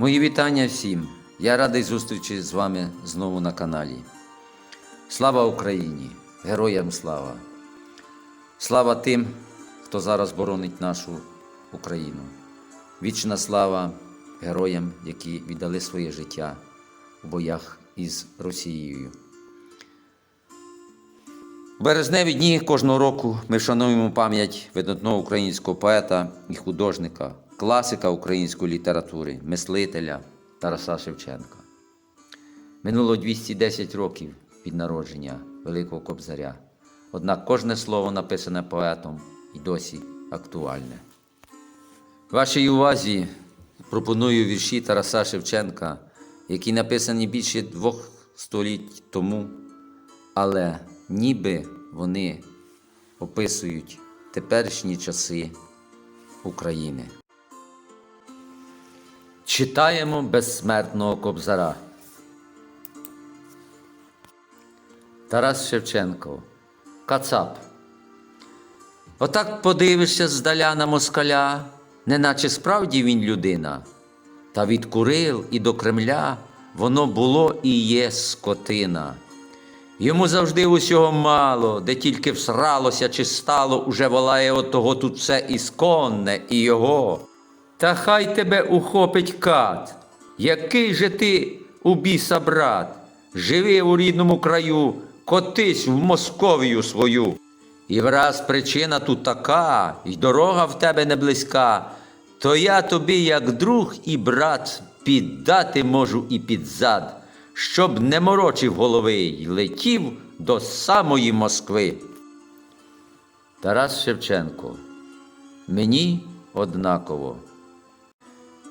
Мої вітання всім. Я радий зустрічі з вами знову на каналі. Слава Україні! Героям слава! Слава тим, хто зараз боронить нашу Україну. Вічна слава героям, які віддали своє життя у боях із Росією. У березневі дні кожного року ми вшануємо пам'ять видатного українського поета і художника, класика української літератури, мислителя Тараса Шевченка. Минуло 210 років від народження Великого Кобзаря. Однак кожне слово, написане поетом, і досі актуальне. Вашій увазі пропоную вірші Тараса Шевченка, які написані більше двох століть тому, але ніби вони описують теперішні часи України. Читаємо безсмертного кобзара. Тарас Шевченко. Кацап. Отак подивишся здаля на москаля, неначе справді він людина. Та від Курил і до Кремля воно було і є скотина. Йому завжди усього мало, де тільки всралося чи стало, уже волає отого тут все ісконне і його. Та хай тебе ухопить кат, який же ти у біса брат, живи у рідному краю, котись в Московію свою. І враз причина тут така, й дорога в тебе не близька, то я тобі, як друг і брат, піддати можу і під зад, щоб не морочив голови й летів до самої Москви. Тарас Шевченко. Мені однаково.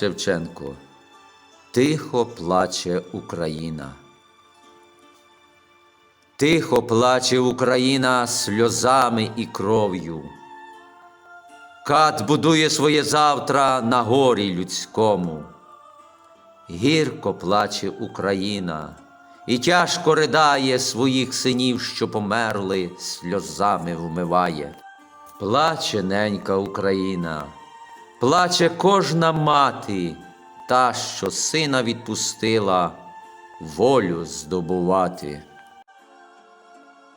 Шевченко. Тихо плаче Україна. Тихо плаче Україна сльозами і кров'ю. Кат будує своє завтра на горі людському. Гірко плаче Україна і тяжко ридає своїх синів, що померли, сльозами вмиває. Плаче ненька Україна, плаче кожна мати, та, що сина відпустила волю здобувати.